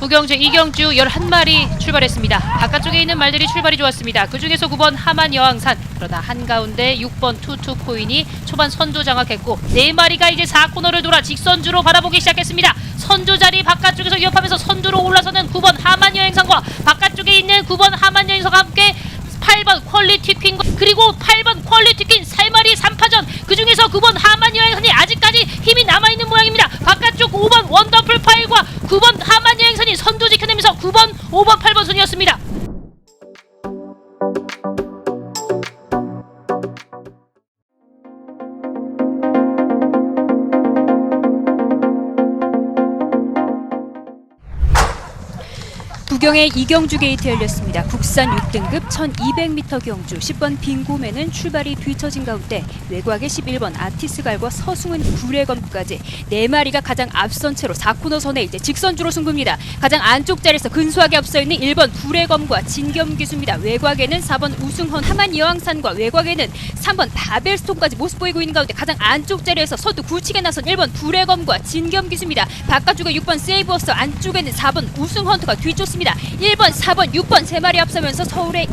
부경주 이경주 11마리 출발했습니다. 바깥쪽에 있는 말들이 출발이 좋았습니다. 그중에서 9번 하만 여왕산 그러나 한가운데 6번 투투 코인이 초반 선두 장악했고 4마리가 이제 4코너를 돌아 직선주로 바라보기 시작했습니다. 선두 자리 바깥쪽에서 위협하면서 선두로 올라서는 9번 하만 여행산과 바깥쪽에 있는 9번 하만 여행선과 함께 8번 퀄리티 퀸 그리고 8번 퀄리티 퀸 3마리 3파전 그중에서 9번 하만 여행선이 아직까지 힘이 남아있는 모양입니다 부경의 이경주 게이트 열렸습니다. 국산 6등급 1200m 경주 10번 빙고매는 출발이 뒤처진 가운데 외곽의 11번 아티스갈과 서승은 구례검까지 네 마리가 가장 앞선 채로 4코너 선에 이제 직선주로 승부입니다. 가장 안쪽 자리에서 근소하게 앞서 있는 1번 구례검과 진겸기수입니다. 외곽에는 4번 우승헌 하만 여왕산과 외곽에는 3번 바벨스톤까지 모습 보이고 있는 가운데 가장 안쪽 자리에서 서두 굳히게 나선 1번 구례검과 진겸기수입니다. 바깥쪽에 6번 세이버스 안쪽에는 4번 우승헌트가 뒤쫓습니다. 1번, 4번, 6번 세 마리 앞서면서 서울의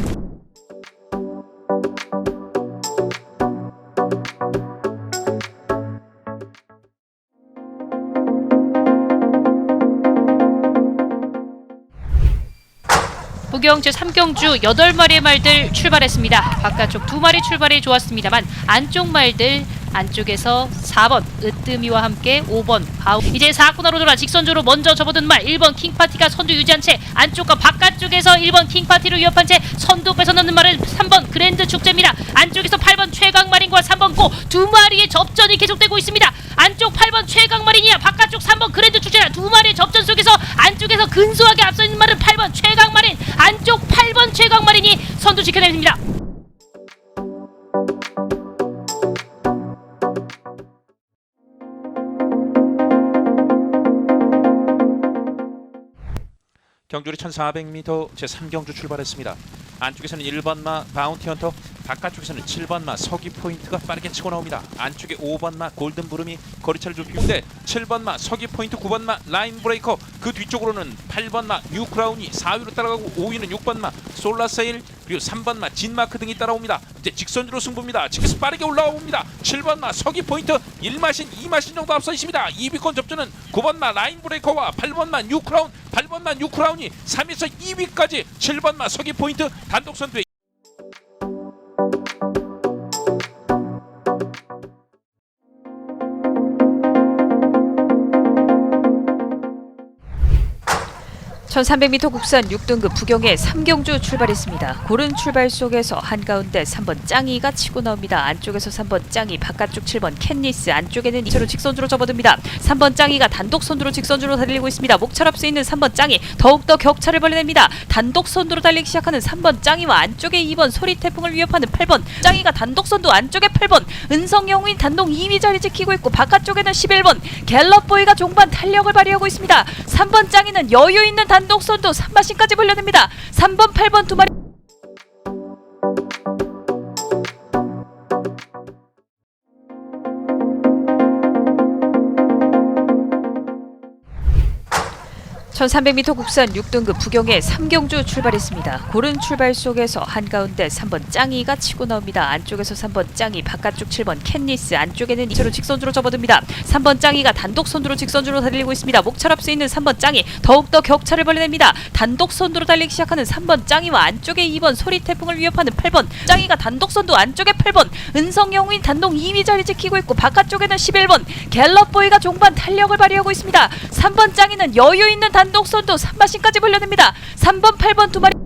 부경 제3경주 8마리의 말들 출발했습니다. 바깥쪽 2마리 출발이 좋았습니다만 안쪽 말들 안쪽에서 4번 으뜸이와 함께 5번 바우. 이제 4코너로 돌아 직선주로 먼저 접어든 말. 1번 킹파티가 선두 유지한 채 안쪽과 바깥쪽에서 1번 킹파티를 위협한 채 선두 뺏어넣는 말은 3번 그랜드 축제입니다. 안쪽에서 8번 최강마린과 3번 고 두 마리의 접전이 계속되고 있습니다. 안쪽 8번 최강마린이야. 바깥쪽 3번 그랜드 축제야 두 마리의 접전 속에서 안쪽에서 근소하게 앞서 있는 말은 8번 최강마린. 안쪽 8번 최강마린이 선두 지켜냅니다 경주리 1400m 제3경주 출발했습니다. 안쪽에서는 1번마 바운티 헌터, 바깥쪽에서는 7번마 서기 포인트가 빠르게 치고 나옵니다. 안쪽에 5번마 골든 부름이 거리차를 좁히는데 7번마 서기 포인트, 9번마 라인 브레이커, 그 뒤쪽으로는 8번마 뉴 크라운이 4위로 따라가고 5위는 6번마 솔라세일 그리고 3번마 진마크 등이 따라옵니다. 이제 직선주로 승부입니다. 지금서 빠르게 올라옵니다. 7번마 서기 포인트 1마신 2마신 정도 앞서 있습니다. 2위권 접전은 9번마 라인 브레이커와 8번마 뉴 크라운 8번마 뉴 크라운이 3위에서 2위까지 7번마 서기 포인트 단독 선두에 1300m 국산 6등급 부경의 3경주 출발했습니다. 고른 출발 속에서 한가운데 3번 짱이가 치고 나옵니다. 안쪽에서 3번 짱이, 바깥쪽 7번 캔니스, 안쪽에는 2차로 직선주로 접어듭니다. 3번 짱이가 단독 선두로 직선주로 달리고 있습니다. 목차랍 수 있는 3번 짱이 더욱더 격차를 벌려냅니다. 단독 선두로 달리기 시작하는 3번 짱이와 안쪽에 2번 소리 태풍을 위협하는 8번 짱이가 단독 선두 안쪽에 8번 은성영우인 단독 2위 자리 지키고 있고 바깥쪽에는 11번 갤럽보이가 종반 탄력을 발휘하고 있습니다. 3번 짱이는 여유 있는 단독 선두 3마신까지 벌려냅니다. 3번 8번 두 마리 (1300m) 국산 6등급 부경의 3경주 출발했습니다. 고른 출발 속에서 한가운데 3번 짱이가 치고 나옵니다. 안쪽에서 3번 짱이, 바깥쪽 7번 캔니스, 안쪽에는 2차로 직선주로 접어듭니다. 3번 짱이가 단독 선두로 직선주로 달리고 있습니다. 목차랍 수 있는 3번 짱이 더욱더 격차를 벌려냅니다. 단독 선두로 달리기 시작하는 3번 짱이와 안쪽에 2번 소리 태풍을 위협하는 8번 짱이가 단독 선두 안쪽에 8번 은성영우인 단독 2위 자리 지키고 있고 바깥쪽에는 11번 갤럽보이가 종반 탄력을 발휘하고 있습니다. 3번 짱이는 여유 있는 단독 선두 3마신까지 벌려냅니다. 3번 8번 두 마리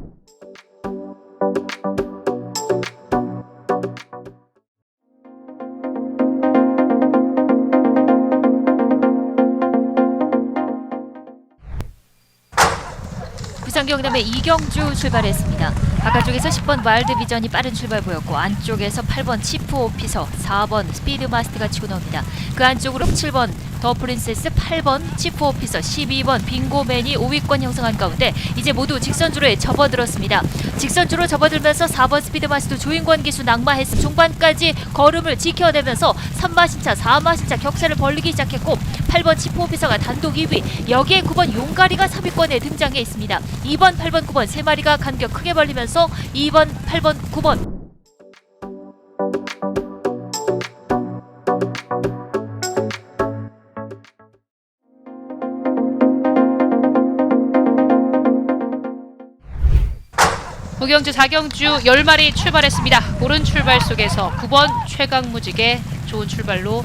경남의 이경주 출발했습니다. 바깥쪽에서 10번 와일드 비전이 빠른 출발 보였고 안쪽에서 8번 치프 오피서, 4번 스피드 마스트가 치고 나옵니다. 그 안쪽으로 7번 더 프린세스, 8번 치프 오피서, 12번 빙고맨이 5위권 형성한 가운데 이제 모두 직선주로에 접어들었습니다. 직선주로 접어들면서 4번 스피드마스도 조인권 기수 낙마했음 중반까지 걸음을 지켜내면서 3마신차, 4마신차 격차를 벌리기 시작했고 8번 치프 오피서가 단독 2위 여기에 9번 용가리가 3위권에 등장해 있습니다. 2번, 8번, 9번 세 마리가 간격 크게 벌리면서 2번, 8번, 9번 부경주 4경주 10마리 출발했습니다. 고른 출발 속에서 9번 최강무직의 좋은 출발로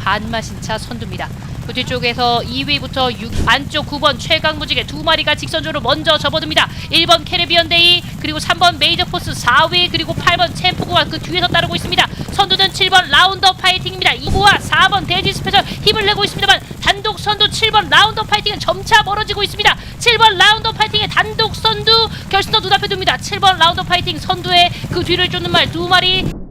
반마신차 선두입니다. 그 뒤쪽에서 2위부터 6 안쪽 9번 최강무직의 두 마리가 직선적으로 먼저 접어듭니다. 1번 캐리비언 데이 그리고 3번 메이저포스 4위 그리고 8번 챔프구가 그 뒤에서 따르고 있습니다. 선두는 7번 라운더 파이팅입니다. 2구와 4번 대지 스페셜 힘을 내고 있습니다만 단독 선두 7번 라운더 파이팅은 점차 멀어지고 있습니다. 7번 라운더 파이팅의 단독 선두 결승도 눈앞에 둡니다. 7번 라운더 파이팅 선두에 그 뒤를 쫓는 말 두 마리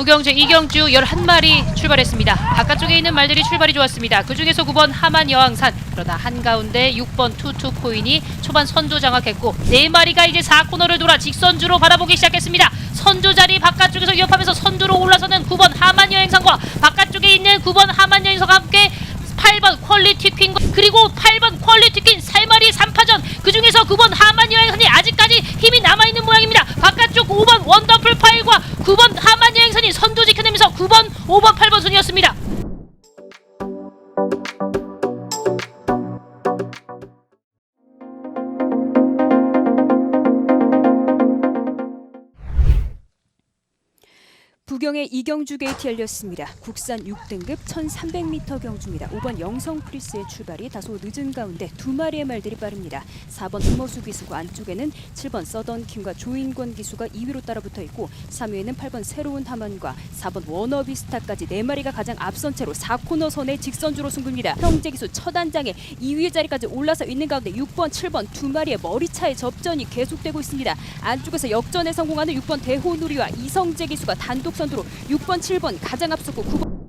부경주 이경주 11마리 출발했습니다. 바깥쪽에 있는 말들이 출발이 좋았습니다. 그 중에서 9번 하만 여왕산 그러나 한가운데 6번 투투 코인이 초반 선두 장악했고 네 마리가 이제 4코너를 돌아 직선주로 바라보기 시작했습니다. 선두 자리 바깥쪽에서 위협하면서 선두로 올라서는 9번 하만 여행선과 바깥쪽에 있는 9번 하만 여행선과 함께 8번 퀄리티 퀸 그리고 8번 퀄리티 퀸 3마리 3파전 그 중에서 9번 하만 부경의 이경주 게이트 열렸습니다. 국산 6등급 1300m 경주입니다. 5번 영성 프리스의 출발이 다소 늦은 가운데 두 마리의 말들이 빠릅니다. 4번 김호수 기수가 안쪽에는 7번 서던 킴과 조인권 기수가 2위로 따라붙어 있고 3위에는 8번 새로운 하만과 4번 워너비스타까지 네 마리가 가장 앞선 채로 4코너 선의 직선주로 승부입니다. 형제 기수 첫 안장에 2위 자리까지 올라서 있는 가운데 6번, 7번 두 마리의 머리차의 접전이 계속되고 있습니다. 안쪽에서 역전에 성공하는 6번 대호누리와 이성재 기수가 단독 선 두로 6번, 7번 가장 앞섰고 9번